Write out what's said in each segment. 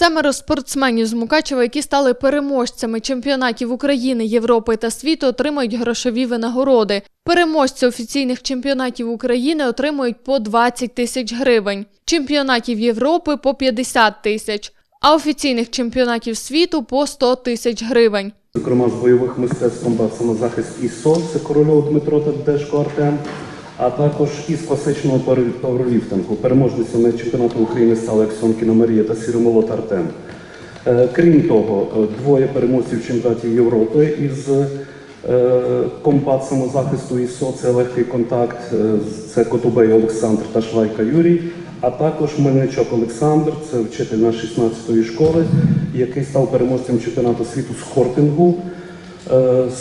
Семеро спортсменів з Мукачева, які стали переможцями чемпіонатів України, Європи та світу, отримають грошові винагороди. Переможці офіційних чемпіонатів України отримують по 20 тисяч гривень, чемпіонатів Європи по 50 тисяч, а офіційних чемпіонатів світу по 100 тисяч гривень. Зокрема, з бойових мистецтв комбат самозахист ІСО, це Корольов Дмитро та Дешко Артем, а також із класичного пари-. Переможницями чемпіонату України стали Аксьонкіна Марія та Сіромолот Артем. Е, Крім того, е, двоє переможців чемпіонатів Європи із е, комбат самозахисту ІСО, це легкий контакт, це Котубей Олександр та Швайка Юрій, а також Мельничок Олександр, це вчитель на 16-ї школи, який став переможцем чемпіонату світу з хортингу.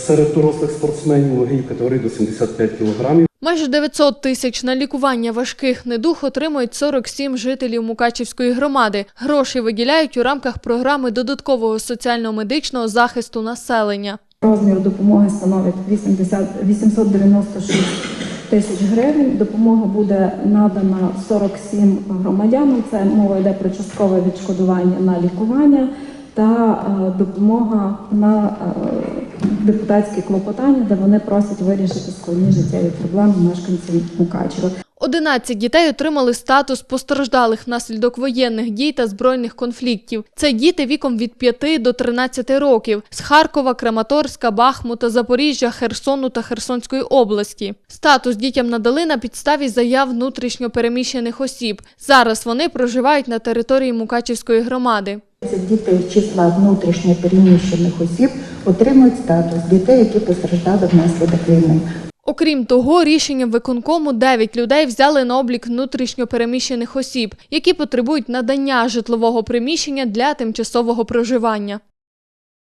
Серед дорослих спортсменів ваги категорії до 75 кг. Майже 900 тисяч на лікування важких недуг отримують 47 жителів Мукачівської громади. Гроші виділяють у рамках програми додаткового соціально-медичного захисту населення. Розмір допомоги становить 80, 896 тисяч гривень. Допомога буде надана 47 громадянам. Це мова йде про часткове відшкодування на лікування та е, допомога на е, депутатські клопотання, де вони просять вирішити складні життєві проблеми мешканців Мукачева. 11 дітей отримали статус постраждалих внаслідок воєнних дій та збройних конфліктів. Це діти віком від 5 до 13 років з Харкова, Краматорська, Бахмута, Запоріжжя, Херсону та Херсонської області. Статус дітям надали на підставі заяв внутрішньо переміщених осіб. Зараз вони проживають на території Мукачівської громади. Це діти з числа внутрішньо переміщених осіб отримують статус дітей, які постраждали внаслідок війни. Окрім того, рішенням виконкому 9 людей взяли на облік внутрішньопереміщених осіб, які потребують надання житлового приміщення для тимчасового проживання.